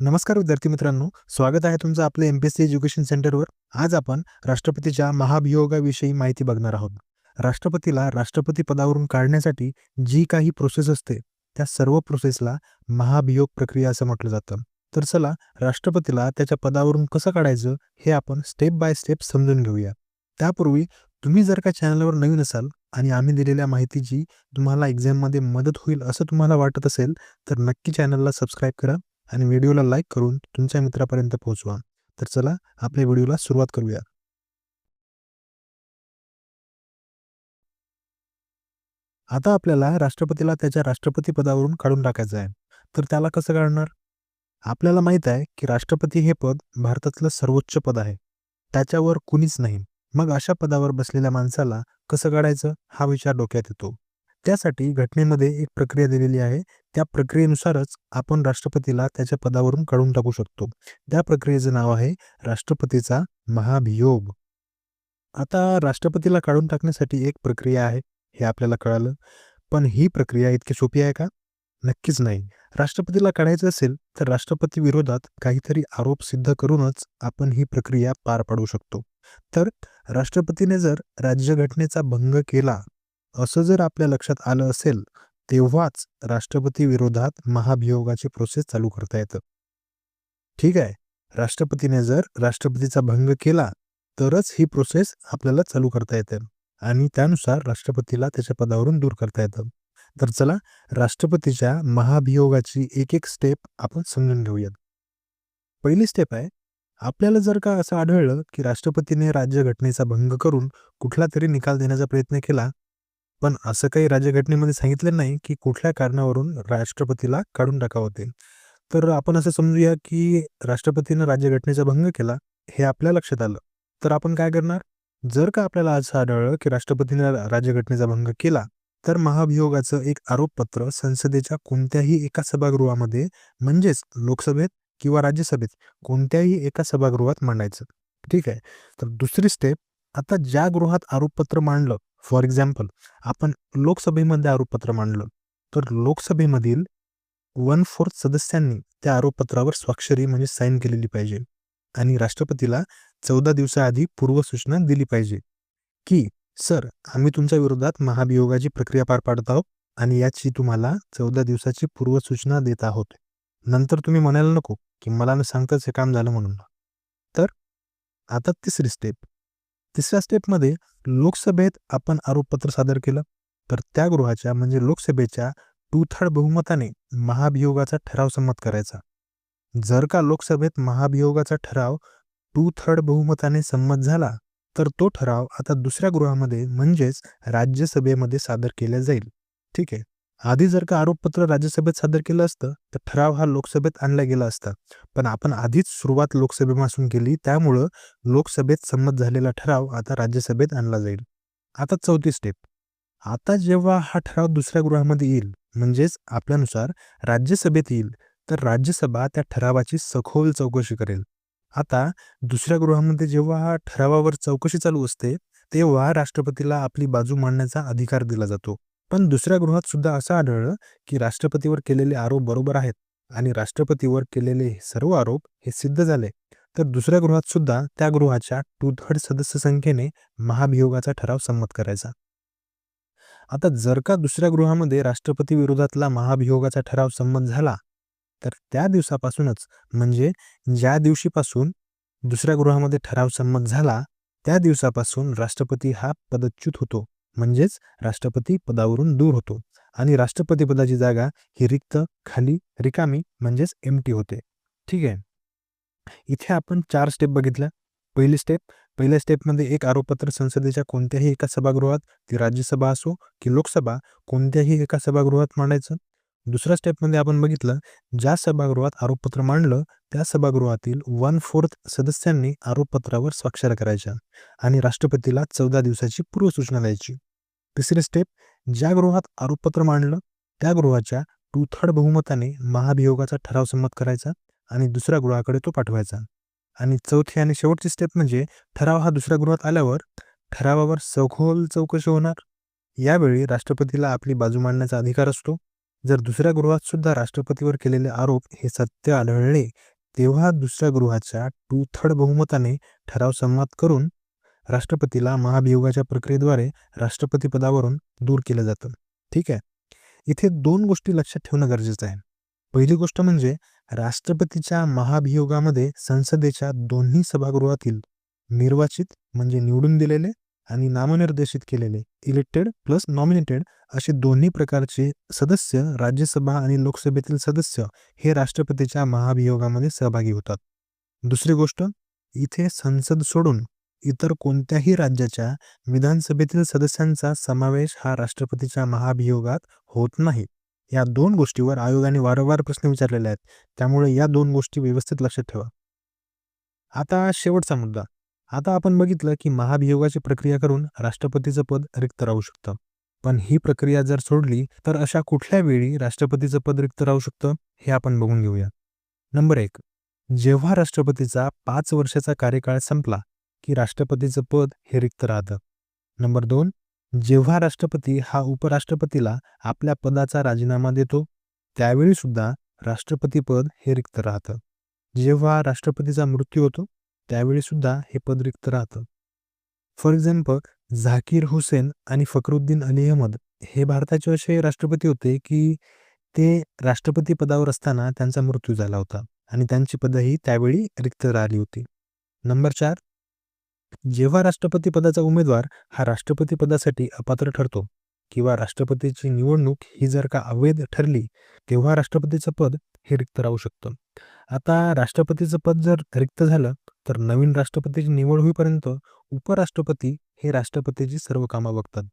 नमस्कार विद्यार्थी मित्रांनो स्वागत आहे तुमचं आपलं M P S C education सेंटरवर आज आपण राष्ट्रपतीच्या महाभियोगाविषयी माहिती बघणार आहोत. राष्ट्रपतीला राष्ट्रपती पदावरून काढण्यासाठी जी काही प्रोसेस असते त्या सर्व प्रोसेसला महाभियोग प्रक्रिया असं म्हटलं जातं. तर चला राष्ट्रपतीला त्याच्या पदावरून कसं काढायचं हे आपण स्टेप बाय स्टेप समजून घेऊया. त्यापूर्वी तुम्ही जर का चॅनलवर नवीन असाल आणि आम्ही दिलेल्या माहितीची तुम्हाला एक्झाममध्ये मदत होईल असं तुम्हाला वाटत असेल तर नक्की चॅनलला सबस्क्राईब करा. आणि व्हिडिओला लाईक करून तुमच्या मित्रापर्यंत पोहोचवा. तर चला आपल्या व्हिडिओला सुरुवात करूया. आता आपल्याला राष्ट्रपतीला त्याच्या राष्ट्रपती पदावरून काढून टाकायचं आहे. तर त्याला कसं काढणार? आपल्याला माहीत आहे की राष्ट्रपती हे पद भारतातलं सर्वोच्च पद आहे. त्याच्यावर कुणीच नाही. मग अशा पदावर बसलेल्या माणसाला कसं काढायचं? हा विचार डोक्यात येतो. त्यासाठी घटनेमध्ये एक प्रक्रिया दिलेली आहे. त्या प्रक्रियेनुसारच आपण राष्ट्रपतीला त्याच्या पदावरून काढून टाकू शकतो. त्या प्रक्रियेचं नाव आहे राष्ट्रपतीचा महाभियोग. आता राष्ट्रपतीला काढून टाकण्यासाठी एक प्रक्रिया आहे हे आपल्याला कळालं. पण ही प्रक्रिया इतकी सोपी आहे का? नक्कीच नाही. राष्ट्रपतीला काढायचं असेल तर राष्ट्रपती विरोधात काहीतरी आरोप सिद्ध करूनच आपण ही प्रक्रिया पार पाडू शकतो. तर राष्ट्रपतीने जर राज्यघटनेचा भंग केला असं जर आपल्या लक्षात आलं असेल तेव्हाच राष्ट्रपती विरोधात महाभियोगाची प्रोसेस चालू करता येतं. ठीक आहे राष्ट्रपतीने जर राष्ट्रपतीचा भंग केला तरच ही प्रोसेस आपल्याला चालू करता येते आणि त्यानुसार राष्ट्रपतीला त्याच्या पदावरून दूर करता येतं. तर चला राष्ट्रपतीच्या महाभियोगाची एक एक स्टेप आपण समजून घेऊयात. पहिली स्टेप आहे आपल्याला जर का असं आढळलं की राष्ट्रपतीने राज्यघटनेचा भंग करून कुठला तरी निकाल देण्याचा प्रयत्न केला पण असं काही राज्यघटनेमध्ये सांगितलं नाही की कुठल्या कारणावरून राष्ट्रपतीला काढून टाकावं ते तर आपण असं समजूया की राष्ट्रपतीनं राज्यघटनेचा भंग केला हे आपल्या लक्षात आलं. तर आपण काय करणार? जर का आपल्याला असं आढळलं की राष्ट्रपतीने राज्यघटनेचा भंग केला तर महाभियोगाचं एक आरोपपत्र संसदेच्या कोणत्याही एका सभागृहामध्ये म्हणजेच लोकसभेत किंवा राज्यसभेत कोणत्याही एका सभागृहात मांडायचं. ठीक आहे? तर दुसरी स्टेप आता ज्या गृहात आरोपपत्र मांडलं फॉर एक्झाम्पल आपण लोकसभेमध्ये आरोपपत्र मांडलं तर लोकसभेमधील वन फोर्थ सदस्यांनी त्या आरोपपत्रावर स्वाक्षरी म्हणजे साईन केलेली पाहिजे आणि राष्ट्रपतीला चौदा दिवसाआधी पूर्वसूचना दिली पाहिजे की सर आम्ही तुमच्या विरोधात महाभियोगाची प्रक्रिया पार पाडत आहोत आणि याची तुम्हाला चौदा दिवसाची पूर्वसूचना देत आहोत. नंतर तुम्ही म्हणायला नको की मला न सांगताच हे काम झालं म्हणून. तर आता तिसरी स्टेप तिसऱ्या स्टेपमध्ये लोकसभेत आपण आरोपपत्र सादर केलं. तर त्या गृहाच्या म्हणजे लोकसभेच्या टू थर्ड बहुमताने महाभियोगाचा ठराव संमत करायचा. जर का लोकसभेत महाभियोगाचा ठराव टू थर्ड बहुमताने संमत झाला तर तो ठराव आता दुसऱ्या गृहामध्ये म्हणजेच राज्यसभेमध्ये सादर केला जाईल. ठीक आहे? आधी जर का आरोपपत्र राज्यसभेत सादर केलं असतं तर ठराव हा लोकसभेत आणला गेला असता. पण आपण आधीच सुरुवात लोकसभेपासून केली त्यामुळं लोकसभेत संमत झालेला ठराव आता राज्यसभेत आणला जाईल. आता चौथी स्टेप आता जेव्हा हा ठराव दुसऱ्या गृहामध्ये येईल म्हणजेच आपल्यानुसार राज्यसभेत येईल तर राज्यसभा त्या ठरावाची सखोल चौकशी करेल. आता दुसऱ्या गृहामध्ये जेव्हा हा ठरावावर चौकशी चालू असते तेव्हा राष्ट्रपतीला आपली बाजू मांडण्याचा अधिकार दिला जातो. पण दुसऱ्या गृहात सुद्धा असं आढळलं की राष्ट्रपतीवर केलेले आरोप बरोबर आहेत आणि राष्ट्रपतीवर केलेले सर्व आरोप हे सिद्ध झाले. तर दुसऱ्या गृहात सुद्धा त्या गृहाच्या टू थर्ड सदस्य संख्येने महाभियोगाचा ठराव संमत करायचा. आता जर का दुसऱ्या गृहामध्ये राष्ट्रपती विरोधातला महाभियोगाचा ठराव संमत झाला तर त्या दिवसापासूनच म्हणजे ज्या दिवशीपासून दुसऱ्या गृहामध्ये ठराव संमत झाला त्या दिवसापासून राष्ट्रपती हा पदच्युत होतो. म्हणजेच राष्ट्रपती पदावरून दूर होतो. आणि राष्ट्रपती पदाची जागा ही रिक्त खाली रिकामी म्हणजेच एमटी होते. ठीक आहे? इथे आपण चार स्टेप बघितल्या. पहिली स्टेप पहिल्या स्टेपमध्ये एक आरोपपत्र संसदेच्या कोणत्याही एका सभागृहात ती राज्यसभा असो की लोकसभा कोणत्याही एका सभागृहात मांडायचं. दुसऱ्या स्टेपमध्ये आपण बघितलं ज्या सभागृहात आरोपपत्र मांडलं त्या सभागृहातील वन फोर्थ सदस्यांनी आरोपपत्रावर स्वाक्षर करायच्या आणि राष्ट्रपतीला चौदा दिवसाची पूर्वसूचना द्यायची. तिसरी स्टेप ज्या गृहात आरोपपत्र मांडलं त्या गृहाच्या टू थर्ड बहुमताने महाभियोगाचा ठराव संमत करायचा आणि दुसऱ्या गृहाकडे तो पाठवायचा. आणि चौथी आणि शेवटची स्टेप म्हणजे ठराव हा दुसऱ्या गृहात आल्यावर ठरावावर सखोल चौकशी होणार. यावेळी राष्ट्रपतीला आपली बाजू मांडण्याचा अधिकार असतो. जर दुसऱ्या गृहात सुद्धा राष्ट्रपतीवर केलेले आरोप हे सत्य आढळले तेव्हा दुसऱ्या गृहाच्या टू थर्ड बहुमताने ठराव संमत करून राष्ट्रपतीला महाभियोगाच्या प्रक्रियेद्वारे राष्ट्रपती पदावरून दूर केलं जातं. ठीक आहे? इथे दोन गोष्टी लक्षात ठेवणं गरजेचं आहे. पहिली गोष्ट म्हणजे राष्ट्रपतीच्या महाभियोगामध्ये संसदेच्या दोन्ही सभागृहातील निर्वाचित म्हणजे निवडून दिलेले आणि नामनिर्देशित केलेले इलेक्टेड प्लस नॉमिनेटेड असे दोन्ही प्रकारचे सदस्य राज्यसभा आणि लोकसभेतील सदस्य हे राष्ट्रपतीच्या महाभियोगामध्ये सहभागी होतात. दुसरी गोष्ट इथे संसद सोडून इतर कोणत्याही राज्याच्या विधानसभेतील सदस्यांचा समावेश हा राष्ट्रपतीच्या महाभियोगात होत नाही. या दोन गोष्टीवर आयोगाने वारंवार प्रश्न विचारलेले आहेत. त्यामुळे या दोन गोष्टी व्यवस्थित लक्षात ठेवा. आता शेवटचा मुद्दा. आता आपण बघितलं की महाभियोगाची प्रक्रिया करून राष्ट्रपतीचं पद रिक्त राहू शकतं. पण ही प्रक्रिया जर सोडली तर अशा कुठल्या वेळी राष्ट्रपतीचं पद रिक्त राहू शकतं हे आपण बघून घेऊया. नंबर एक. जेव्हा राष्ट्रपतीचा पाच वर्षाचा कार्यकाळ संपला की राष्ट्रपतीचं पद हे रिक्त राहतं. नंबर दोन जेव्हा राष्ट्रपती हा उपराष्ट्रपतीला आपल्या पदाचा राजीनामा देतो त्यावेळी सुद्धा राष्ट्रपती पद हे रिक्त राहतं. जेव्हा राष्ट्रपतीचा मृत्यू होतो त्यावेळी सुद्धा हे पद रिक्त राहतं. फॉर एक्झाम्पल झाकीर हुसेन आणि फकरुद्दीन अली अहमद हे भारताचे असे राष्ट्रपती होते की ते राष्ट्रपती पदावर असताना त्यांचा मृत्यू झाला होता आणि त्यांची पदही त्यावेळी रिक्त राहिली होती. नंबर चार जेव्हा राष्ट्रपती पदाचा उमेदवार हा राष्ट्रपती पदासाठी अपात्र ठरतो किंवा राष्ट्रपतीची निवडणूक ही जर का अवैध ठरली तेव्हा राष्ट्रपतीचं पद हे रिक्त राहू शकतं. आता राष्ट्रपतीचं पद जर रिक्त झालं तर नवीन राष्ट्रपतीची निवड होईपर्यंत उपराष्ट्रपती हे राष्ट्रपतीची सर्व कामं बघतात.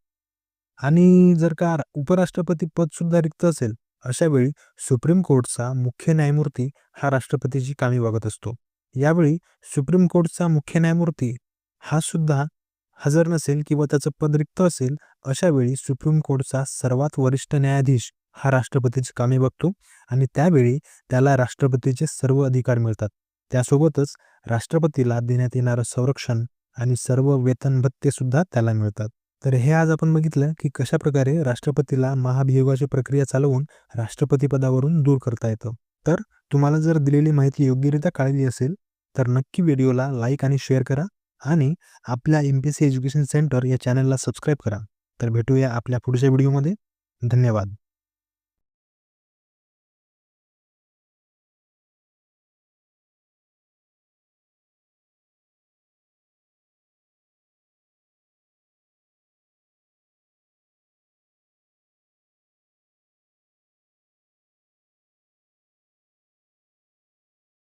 आणि जर का उपराष्ट्रपती पद सुद्धा रिक्त असेल अशा वेळी सुप्रीम कोर्टचा मुख्य न्यायमूर्ती हा राष्ट्रपतीची कामे बघत असतो. यावेळी सुप्रीम कोर्टचा मुख्य न्यायमूर्ती हा सुद्धा हजर नसेल किंवा त्याचं पद रिक्त असेल अशा वेळी सुप्रीम कोर्टचा सर्वात वरिष्ठ न्यायाधीश हा राष्ट्रपतीची कामे बघतो आणि त्यावेळी त्याला राष्ट्रपतीचे सर्व अधिकार मिळतात. त्यासोबतच राष्ट्रपतीला देण्यात येणारं संरक्षण आणि सर्व वेतन भत्ते सुद्धा त्याला मिळतात. तर हे आज आपण बघितलं की कशा प्रकारे राष्ट्रपतीला महाभियोगाची प्रक्रिया चालवून राष्ट्रपती पदावरून दूर करता येतं. तर तुम्हाला जर दिलेली माहिती योग्यरित्या कळली असेल तर नक्की व्हिडिओला लाईक आणि शेअर करा. आणि आपल्या M P C education centre या चॅनलला सबस्क्राईब करा. तर भेटूया आपल्या पुढच्या व्हिडिओमध्ये धन्यवाद.